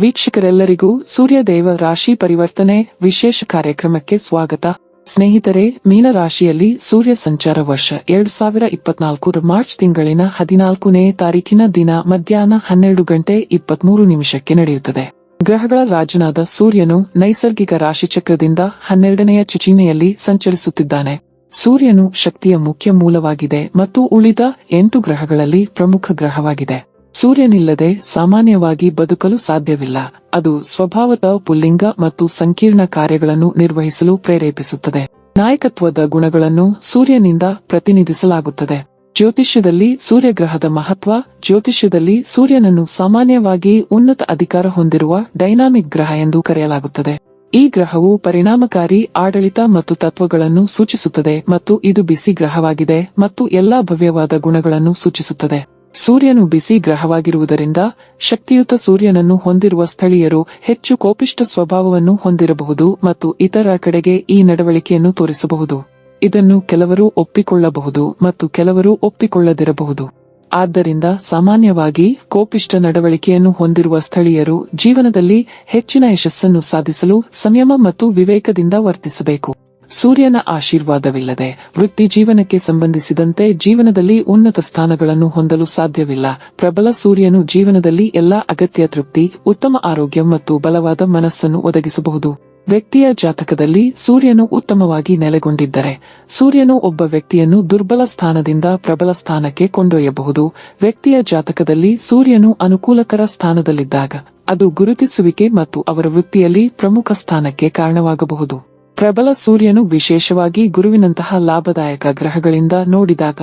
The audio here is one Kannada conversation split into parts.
ವೀಕ್ಷಕರೆಲ್ಲರಿಗೂ ಸೂರ್ಯದೇವ ರಾಶಿ ಪರಿವರ್ತನೆ ವಿಶೇಷ ಕಾರ್ಯಕ್ರಮಕ್ಕೆ ಸ್ವಾಗತ. ಸ್ನೇಹಿತರೆ ಮೀನ ರಾಶಿಯಲ್ಲಿ ಸೂರ್ಯ ಸಂಚಾರ ವರ್ಷ ಎರಡು ಸಾವಿರ ಇಪ್ಪತ್ನಾಲ್ಕು ಮಾರ್ಚ್ ತಿಂಗಳಿನ ಹದಿನಾಲ್ಕನೇ ತಾರೀಕಿನ ದಿನ ಮಧ್ಯಾಹ್ನ ಹನ್ನೆರಡು ಗಂಟೆ ಇಪ್ಪತ್ಮೂರು ನಿಮಿಷಕ್ಕೆ ನಡೆಯುತ್ತದೆ. ಗ್ರಹಗಳ ರಾಜನಾದ ಸೂರ್ಯನು ನೈಸರ್ಗಿಕ ರಾಶಿಚಕ್ರದಿಂದ ಹನ್ನೆರಡನೆಯ ಚಿಚಿನೆಯಲ್ಲಿ ಸಂಚರಿಸುತ್ತಿದ್ದಾನೆ. ಸೂರ್ಯನು ಶಕ್ತಿಯ ಮುಖ್ಯ ಮೂಲವಾಗಿದೆ ಮತ್ತು ಉಳಿದ ಎಂಟು ಗ್ರಹಗಳಲ್ಲಿ ಪ್ರಮುಖ ಗ್ರಹವಾಗಿದೆ. ಸೂರ್ಯನಿಲ್ಲದೆ ಸಾಮಾನ್ಯವಾಗಿ ಬದುಕಲು ಸಾಧ್ಯವಿಲ್ಲ. ಅದು ಸ್ವಭಾವದ ಪುಲ್ಲಿಂಗ ಮತ್ತು ಸಂಕೀರ್ಣ ಕಾರ್ಯಗಳನ್ನು ನಿರ್ವಹಿಸಲು ಪ್ರೇರೇಪಿಸುತ್ತದೆ. ನಾಯಕತ್ವದ ಗುಣಗಳನ್ನು ಸೂರ್ಯನಿಂದ ಪ್ರತಿನಿಧಿಸಲಾಗುತ್ತದೆ. ಜ್ಯೋತಿಷ್ಯದಲ್ಲಿ ಸೂರ್ಯಗ್ರಹದ ಮಹತ್ವ, ಜ್ಯೋತಿಷ್ಯದಲ್ಲಿ ಸೂರ್ಯನನ್ನು ಸಾಮಾನ್ಯವಾಗಿ ಉನ್ನತ ಅಧಿಕಾರ ಹೊಂದಿರುವ ಡೈನಾಮಿಕ್ ಗ್ರಹ ಎಂದು ಕರೆಯಲಾಗುತ್ತದೆ. ಈ ಗ್ರಹವು ಪರಿಣಾಮಕಾರಿ ಆಡಳಿತ ಮತ್ತು ತತ್ವಗಳನ್ನು ಸೂಚಿಸುತ್ತದೆ ಮತ್ತು ಇದು ಬಿಸಿ ಗ್ರಹವಾಗಿದೆ ಮತ್ತು ಎಲ್ಲಾ ಭವ್ಯವಾದ ಗುಣಗಳನ್ನು ಸೂಚಿಸುತ್ತದೆ. ಸೂರ್ಯನು ಬಿಸಿ ಗ್ರಹವಾಗಿರುವುದರಿಂದ ಶಕ್ತಿಯುತ ಸೂರ್ಯನನ್ನು ಹೊಂದಿರುವ ಸ್ಥಳೀಯರು ಹೆಚ್ಚು ಕೋಪಿಷ್ಟ ಸ್ವಭಾವವನ್ನು ಹೊಂದಿರಬಹುದು ಮತ್ತು ಇತರ ಕಡೆಗೆ ಈ ನಡವಳಿಕೆಯನ್ನು ತೋರಿಸಬಹುದು. ಇದನ್ನು ಕೆಲವರು ಒಪ್ಪಿಕೊಳ್ಳಬಹುದು ಮತ್ತು ಕೆಲವರು ಒಪ್ಪಿಕೊಳ್ಳದಿರಬಹುದು. ಆದ್ದರಿಂದ ಸಾಮಾನ್ಯವಾಗಿ ಕೋಪಿಷ್ಟ ನಡವಳಿಕೆಯನ್ನು ಹೊಂದಿರುವ ಸ್ಥಳೀಯರು ಜೀವನದಲ್ಲಿ ಹೆಚ್ಚಿನ ಯಶಸ್ಸನ್ನು ಸಾಧಿಸಲು ಸಂಯಮ ಮತ್ತು ವಿವೇಕದಿಂದ ವರ್ತಿಸಬೇಕು. ಸೂರ್ಯನ ಆಶೀರ್ವಾದವಿಲ್ಲದೆ ವೃತ್ತಿ ಜೀವನಕ್ಕೆ ಸಂಬಂಧಿಸಿದಂತೆ ಜೀವನದಲ್ಲಿ ಉನ್ನತ ಸ್ಥಾನಗಳನ್ನು ಹೊಂದಲು ಸಾಧ್ಯವಿಲ್ಲ. ಪ್ರಬಲ ಸೂರ್ಯನು ಜೀವನದಲ್ಲಿ ಎಲ್ಲಾ ಅಗತ್ಯ ತೃಪ್ತಿ, ಉತ್ತಮ ಆರೋಗ್ಯ ಮತ್ತು ಬಲವಾದ ಮನಸ್ಸನ್ನು ಒದಗಿಸಬಹುದು. ವ್ಯಕ್ತಿಯ ಜಾತಕದಲ್ಲಿ ಸೂರ್ಯನು ಉತ್ತಮವಾಗಿ ನೆಲೆಗೊಂಡಿದ್ದರೆ, ಸೂರ್ಯನು ಒಬ್ಬ ವ್ಯಕ್ತಿಯನ್ನು ದುರ್ಬಲ ಸ್ಥಾನದಿಂದ ಪ್ರಬಲ ಸ್ಥಾನಕ್ಕೆ ಕೊಂಡೊಯ್ಯಬಹುದು. ವ್ಯಕ್ತಿಯ ಜಾತಕದಲ್ಲಿ ಸೂರ್ಯನು ಅನುಕೂಲಕರ ಸ್ಥಾನದಲ್ಲಿದ್ದಾಗ, ಅದು ಗುರುತಿಸುವಿಕೆ ಮತ್ತು ಅವರ ವೃತ್ತಿಯಲ್ಲಿ ಪ್ರಮುಖ ಸ್ಥಾನಕ್ಕೆ ಕಾರಣವಾಗಬಹುದು. ಪ್ರಬಲ ಸೂರ್ಯನು ವಿಶೇಷವಾಗಿ ಗುರುವಿನಂತಹ ಲಾಭದಾಯಕ ಗ್ರಹಗಳಿಂದ ನೋಡಿದಾಗ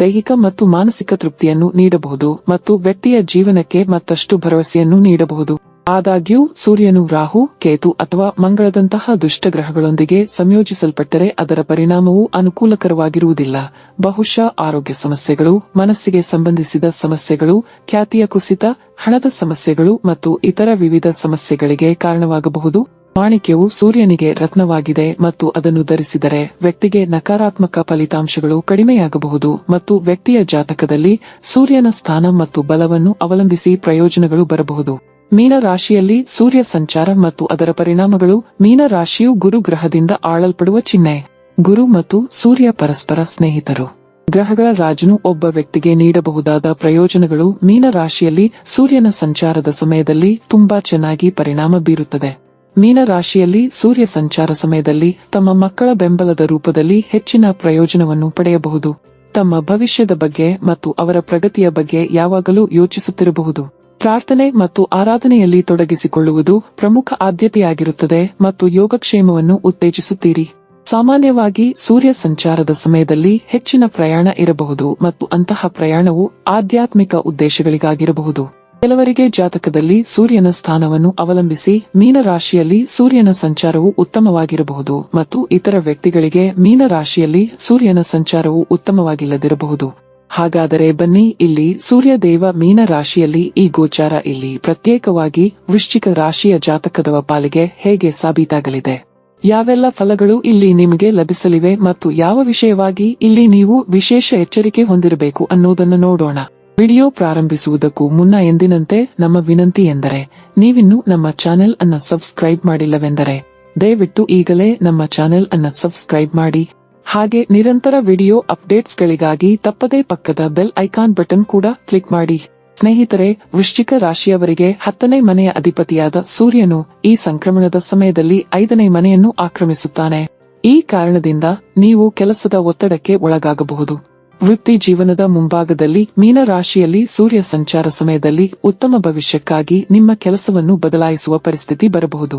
ದೈಹಿಕ ಮತ್ತು ಮಾನಸಿಕ ತೃಪ್ತಿಯನ್ನು ನೀಡಬಹುದು ಮತ್ತು ವ್ಯಕ್ತಿಯ ಜೀವನಕ್ಕೆ ಮತ್ತಷ್ಟು ಭರವಸೆಯನ್ನು ನೀಡಬಹುದು. ಆದಾಗ್ಯೂ, ಸೂರ್ಯನು ರಾಹು, ಕೇತು ಅಥವಾ ಮಂಗಳದಂತಹ ದುಷ್ಟ ಗ್ರಹಗಳೊಂದಿಗೆ ಸಂಯೋಜಿಸಲ್ಪಟ್ಟರೆ ಅದರ ಪರಿಣಾಮವು ಅನುಕೂಲಕರವಾಗಿರುವುದಿಲ್ಲ. ಬಹುಶಃ ಆರೋಗ್ಯ ಸಮಸ್ಯೆಗಳು, ಮನಸ್ಸಿಗೆ ಸಂಬಂಧಿಸಿದ ಸಮಸ್ಯೆಗಳು, ಖ್ಯಾತಿಯ ಕುಸಿತ, ಹಣದ ಸಮಸ್ಯೆಗಳು ಮತ್ತು ಇತರ ವಿವಿಧ ಸಮಸ್ಯೆಗಳಿಗೆ ಕಾರಣವಾಗಬಹುದು. ಮಾಣಿಕ್ಯವು ಸೂರ್ಯನಿಗೆ ರತ್ನವಾಗಿದೆ ಮತ್ತು ಅದನ್ನು ಧರಿಸಿದರೆ ವ್ಯಕ್ತಿಗೆ ನಕಾರಾತ್ಮಕ ಫಲಿತಾಂಶಗಳು ಕಡಿಮೆಯಾಗಬಹುದು ಮತ್ತು ವ್ಯಕ್ತಿಯ ಜಾತಕದಲ್ಲಿ ಸೂರ್ಯನ ಸ್ಥಾನ ಮತ್ತು ಬಲವನ್ನು ಅವಲಂಬಿಸಿ ಪ್ರಯೋಜನಗಳು ಬರಬಹುದು. ಮೀನ ರಾಶಿಯಲ್ಲಿ ಸೂರ್ಯ ಸಂಚಾರ ಮತ್ತು ಅದರ ಪರಿಣಾಮಗಳು ಮೀನ ರಾಶಿಯು ಗುರು ಗ್ರಹದಿಂದ ಆಳಲ್ಪಡುವ ಚಿಹ್ನೆ. ಗುರು ಮತ್ತು ಸೂರ್ಯ ಪರಸ್ಪರ ಸ್ನೇಹಿತರು. ಗ್ರಹಗಳ ರಾಜನು ಒಬ್ಬ ವ್ಯಕ್ತಿಗೆ ನೀಡಬಹುದಾದ ಪ್ರಯೋಜನಗಳು ಮೀನ ರಾಶಿಯಲ್ಲಿ ಸೂರ್ಯನ ಸಂಚಾರದ ಸಮಯದಲ್ಲಿ ತುಂಬಾ ಚೆನ್ನಾಗಿ ಪರಿಣಾಮ ಬೀರುತ್ತದೆ. ಮೀನ ರಾಶಿಯಲ್ಲಿ ಸೂರ್ಯ ಸಂಚಾರ ಸಮಯದಲ್ಲಿ ತಮ್ಮ ಮಕ್ಕಳ ಬೆಂಬಲದ ರೂಪದಲ್ಲಿ ಹೆಚ್ಚಿನ ಪ್ರಯೋಜನವನ್ನು ಪಡೆಯಬಹುದು. ತಮ್ಮ ಭವಿಷ್ಯದ ಬಗ್ಗೆ ಮತ್ತು ಅವರ ಪ್ರಗತಿಯ ಬಗ್ಗೆ ಯಾವಾಗಲೂ ಯೋಚಿಸುತ್ತಿರಬಹುದು. ಪ್ರಾರ್ಥನೆ ಮತ್ತು ಆರಾಧನೆಯಲ್ಲಿ ತೊಡಗಿಸಿಕೊಳ್ಳುವುದು ಪ್ರಮುಖ ಆದ್ಯತೆಯಾಗಿರುತ್ತದೆ ಮತ್ತು ಯೋಗಕ್ಷೇಮವನ್ನು ಉತ್ತೇಜಿಸುತ್ತೀರಿ. ಸಾಮಾನ್ಯವಾಗಿ ಸೂರ್ಯ ಸಂಚಾರದ ಸಮಯದಲ್ಲಿ ಹೆಚ್ಚಿನ ಪ್ರಯಾಣ ಇರಬಹುದು ಮತ್ತು ಅಂತಹ ಪ್ರಯಾಣವು ಆಧ್ಯಾತ್ಮಿಕ ಉದ್ದೇಶಗಳಿಗಾಗಿರಬಹುದು. ಕೆಲವರಿಗೆ ಜಾತಕದಲ್ಲಿ ಸೂರ್ಯನ ಸ್ಥಾನವನ್ನು ಅವಲಂಬಿಸಿ ಮೀನರಾಶಿಯಲ್ಲಿ ಸೂರ್ಯನ ಸಂಚಾರವು ಉತ್ತಮವಾಗಿರಬಹುದು ಮತ್ತು ಇತರ ವ್ಯಕ್ತಿಗಳಿಗೆ ಮೀನರಾಶಿಯಲ್ಲಿ ಸೂರ್ಯನ ಸಂಚಾರವು ಉತ್ತಮವಾಗಿಲ್ಲದಿರಬಹುದು. ಹಾಗಾದರೆ ಬನ್ನಿ, ಇಲ್ಲಿ ಸೂರ್ಯದೇವ ಮೀನ ರಾಶಿಯಲ್ಲಿ ಈ ಗೋಚಾರ ಇಲ್ಲಿ ಪ್ರತ್ಯೇಕವಾಗಿ ವೃಶ್ಚಿಕ ರಾಶಿಯ ಜಾತಕದವ ಪಾಲಿಗೆ ಹೇಗೆ ಸಾಬೀತಾಗಲಿದೆ? ಯಾವೆಲ್ಲ ಫಲಗಳು ಇಲ್ಲಿ ನಿಮಗೆ ಲಭಿಸಲಿವೆ ಮತ್ತು ಯಾವ ವಿಷಯವಾಗಿ ಇಲ್ಲಿ ನೀವು ವಿಶೇಷ ಎಚ್ಚರಿಕೆ ಹೊಂದಿರಬೇಕು ಅನ್ನೋದನ್ನು ನೋಡೋಣ. ವಿಡಿಯೋ ಪ್ರಾರಂಭಿಸುವುದಕ್ಕೂ ಮುನ್ನ ಎಂದಿನಂತೆ ನಮ್ಮ ವಿನಂತಿ ಎಂದರೆ, ನೀವಿನ್ನೂ ನಮ್ಮ ಚಾನೆಲ್ ಅನ್ನ ಸಬ್ಸ್ಕ್ರೈಬ್ ಮಾಡಿಲ್ಲವೆಂದರೆ, ದಯವಿಟ್ಟು ಈಗಲೇ ನಮ್ಮ ಚಾನೆಲ್ ಅನ್ನ ಸಬ್ಸ್ಕ್ರೈಬ್ ಮಾಡಿ. ಹಾಗೆ ನಿರಂತರ ವಿಡಿಯೋ ಅಪ್ಡೇಟ್ಸ್ಗಳಿಗಾಗಿ ತಪ್ಪದೇ ಪಕ್ಕದ ಬೆಲ್ ಐಕಾನ್ ಬಟನ್ ಕೂಡ ಕ್ಲಿಕ್ ಮಾಡಿ. ಸ್ನೇಹಿತರೆ, ವೃಶ್ಚಿಕ ರಾಶಿಯವರಿಗೆ ಹತ್ತನೇ ಮನೆಯ ಅಧಿಪತಿಯಾದ ಸೂರ್ಯನು ಈ ಸಂಕ್ರಮಣದ ಸಮಯದಲ್ಲಿ ಐದನೇ ಮನೆಯನ್ನು ಆಕ್ರಮಿಸುತ್ತಾನೆ. ಈ ಕಾರಣದಿಂದ ನೀವು ಕೆಲಸದ ಒತ್ತಡಕ್ಕೆ ಒಳಗಾಗಬಹುದು. ವೃತ್ತಿ ಜೀವನದ ಮುಂಭಾಗದಲ್ಲಿ ಮೀನ ರಾಶಿಯಲ್ಲಿ ಸೂರ್ಯ ಸಂಚಾರ ಸಮಯದಲ್ಲಿ ಉತ್ತಮ ಭವಿಷ್ಯಕ್ಕಾಗಿ ನಿಮ್ಮ ಕೆಲಸವನ್ನು ಬದಲಾಯಿಸುವ ಪರಿಸ್ಥಿತಿ ಬರಬಹುದು.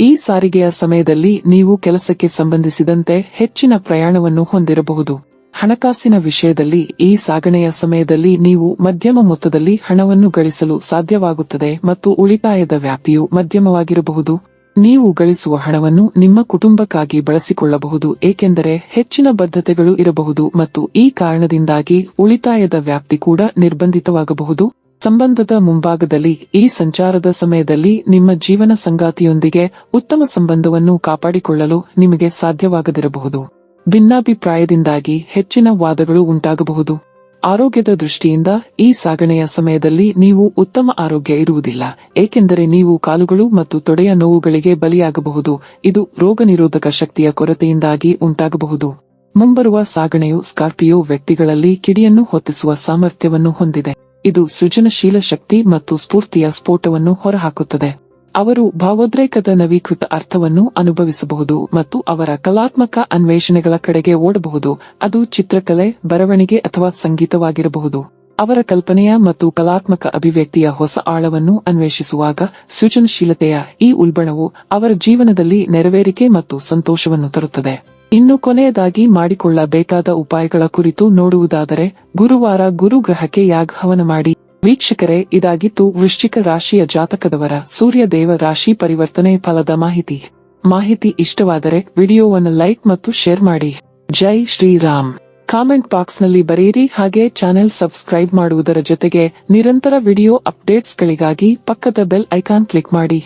ಈ ಸಾರಿಗೆಯ ಸಮಯದಲ್ಲಿ ನೀವು ಕೆಲಸಕ್ಕೆ ಸಂಬಂಧಿಸಿದಂತೆ ಹೆಚ್ಚಿನ ಪ್ರಯಾಣವನ್ನು ಹೊಂದಿರಬಹುದು. ಹಣಕಾಸಿನ ವಿಷಯದಲ್ಲಿ ಈ ಸಾಗಣೆಯ ಸಮಯದಲ್ಲಿ ನೀವು ಮಧ್ಯಮ ಮೊತ್ತದಲ್ಲಿ ಹಣವನ್ನು ಗಳಿಸಲು ಸಾಧ್ಯವಾಗುತ್ತದೆ ಮತ್ತು ಉಳಿತಾಯದ ವ್ಯಾಪ್ತಿಯು ಮಧ್ಯಮವಾಗಿರಬಹುದು. ನೀವು ಗಳಿಸುವ ಹಣವನ್ನು ನಿಮ್ಮ ಕುಟುಂಬಕ್ಕಾಗಿ ಬಳಸಿಕೊಳ್ಳಬಹುದು, ಏಕೆಂದರೆ ಹೆಚ್ಚಿನ ಬದ್ಧತೆಗಳು ಇರಬಹುದು ಮತ್ತು ಈ ಕಾರಣದಿಂದಾಗಿ ಉಳಿತಾಯದ ವ್ಯಾಪ್ತಿ ಕೂಡ ನಿರ್ಬಂಧಿತವಾಗಬಹುದು. ಸಂಬಂಧದ ಮುಂಭಾಗದಲ್ಲಿ, ಈ ಸಂಚಾರದ ಸಮಯದಲ್ಲಿ ನಿಮ್ಮ ಜೀವನ ಸಂಗಾತಿಯೊಂದಿಗೆ ಉತ್ತಮ ಸಂಬಂಧವನ್ನು ಕಾಪಾಡಿಕೊಳ್ಳಲು ನಿಮಗೆ ಸಾಧ್ಯವಾಗದಿರಬಹುದು. ಭಿನ್ನಾಭಿಪ್ರಾಯದಿಂದಾಗಿ ಹೆಚ್ಚಿನ ವಾದಗಳು ಉಂಟಾಗಬಹುದು. ಆರೋಗ್ಯದ ದೃಷ್ಟಿಯಿಂದ ಈ ಸಾಗಣೆಯ ಸಮಯದಲ್ಲಿ ನೀವು ಉತ್ತಮ ಆರೋಗ್ಯ ಇರುವುದಿಲ್ಲ, ಏಕೆಂದರೆ ನೀವು ಕಾಲುಗಳು ಮತ್ತು ತೊಡೆಯ ನೋವುಗಳಿಗೆ ಬಲಿಯಾಗಬಹುದು. ಇದು ರೋಗನಿರೋಧಕ ಶಕ್ತಿಯ ಕೊರತೆಯಿಂದಾಗಿ ಉಂಟಾಗಬಹುದು. ಮುಂಬರುವ ಸಾಗಣೆಯು ಸ್ಕಾರ್ಪಿಯೋ ವ್ಯಕ್ತಿಗಳಲ್ಲಿ ಕಿಡಿಯನ್ನು ಹೊತ್ತಿಸುವ ಸಾಮರ್ಥ್ಯವನ್ನು ಹೊಂದಿದೆ. ಇದು ಸೃಜನಶೀಲ ಶಕ್ತಿ ಮತ್ತು ಸ್ಫೂರ್ತಿಯ ಸ್ಫೋಟವನ್ನು ಹೊರಹಾಕುತ್ತದೆ. ಅವರು ಭಾವೋದ್ರೇಕದ ನವೀಕೃತ ಅರ್ಥವನ್ನು ಅನುಭವಿಸಬಹುದು ಮತ್ತು ಅವರ ಕಲಾತ್ಮಕ ಅನ್ವೇಷಣೆಗಳ ಕಡೆಗೆ ಓಡಬಹುದು. ಅದು ಚಿತ್ರಕಲೆ, ಬರವಣಿಗೆ ಅಥವಾ ಸಂಗೀತವಾಗಿರಬಹುದು. ಅವರ ಕಲ್ಪನೆಯ ಮತ್ತು ಕಲಾತ್ಮಕ ಅಭಿವ್ಯಕ್ತಿಯ ಹೊಸ ಆಳವನ್ನು ಅನ್ವೇಷಿಸುವಾಗ ಸೃಜನಶೀಲತೆಯ ಈ ಉಲ್ಬಣವು ಅವರ ಜೀವನದಲ್ಲಿ ನೆರವೇರಿಕೆ ಮತ್ತು ಸಂತೋಷವನ್ನು ತರುತ್ತದೆ. ಇನ್ನು ಕೊನೆಯದಾಗಿ ಮಾಡಿಕೊಳ್ಳಬೇಕಾದ ಉಪಾಯಗಳ ಕುರಿತು ನೋಡುವುದಾದರೆ, ಗುರುವಾರ ಗುರುಗ್ರಹಕ್ಕೆ ಯಾಗಹವನ ಮಾಡಿ. ವೀಕ್ಷಕರೇ, ಇದಾಗಿತ್ತು ವೃಶ್ಚಿಕ ರಾಶಿಯ ಜಾತಕದವರ ಸೂರ್ಯ ದೇವ ರಾಶಿ ಪರಿವರ್ತನೆ ಫಲದ ಮಾಹಿತಿ. ಮಾಹಿತಿ ಇಷ್ಟವಾದರೆ ವಿಡಿಯೋವನ್ನು ಲೈಕ್ ಮತ್ತು ಶೇರ್ ಮಾಡಿ. ಜೈ ಶ್ರೀರಾಮ್. ಕಾಮೆಂಟ್ ಬಾಕ್ಸ್ನಲ್ಲಿ ಬರೆಯಿರಿ, ಹಾಗೆ ಚಾನೆಲ್ ಸಬ್ಸ್ಕ್ರೈಬ್ ಮಾಡುವುದರ ಜೊತೆಗೆ ನಿರಂತರ ವಿಡಿಯೋ ಅಪ್ಡೇಟ್ಸ್ಗಳಿಗಾಗಿ ಪಕ್ಕದ ಬೆಲ್ ಐಕಾನ್ ಕ್ಲಿಕ್ ಮಾಡಿ.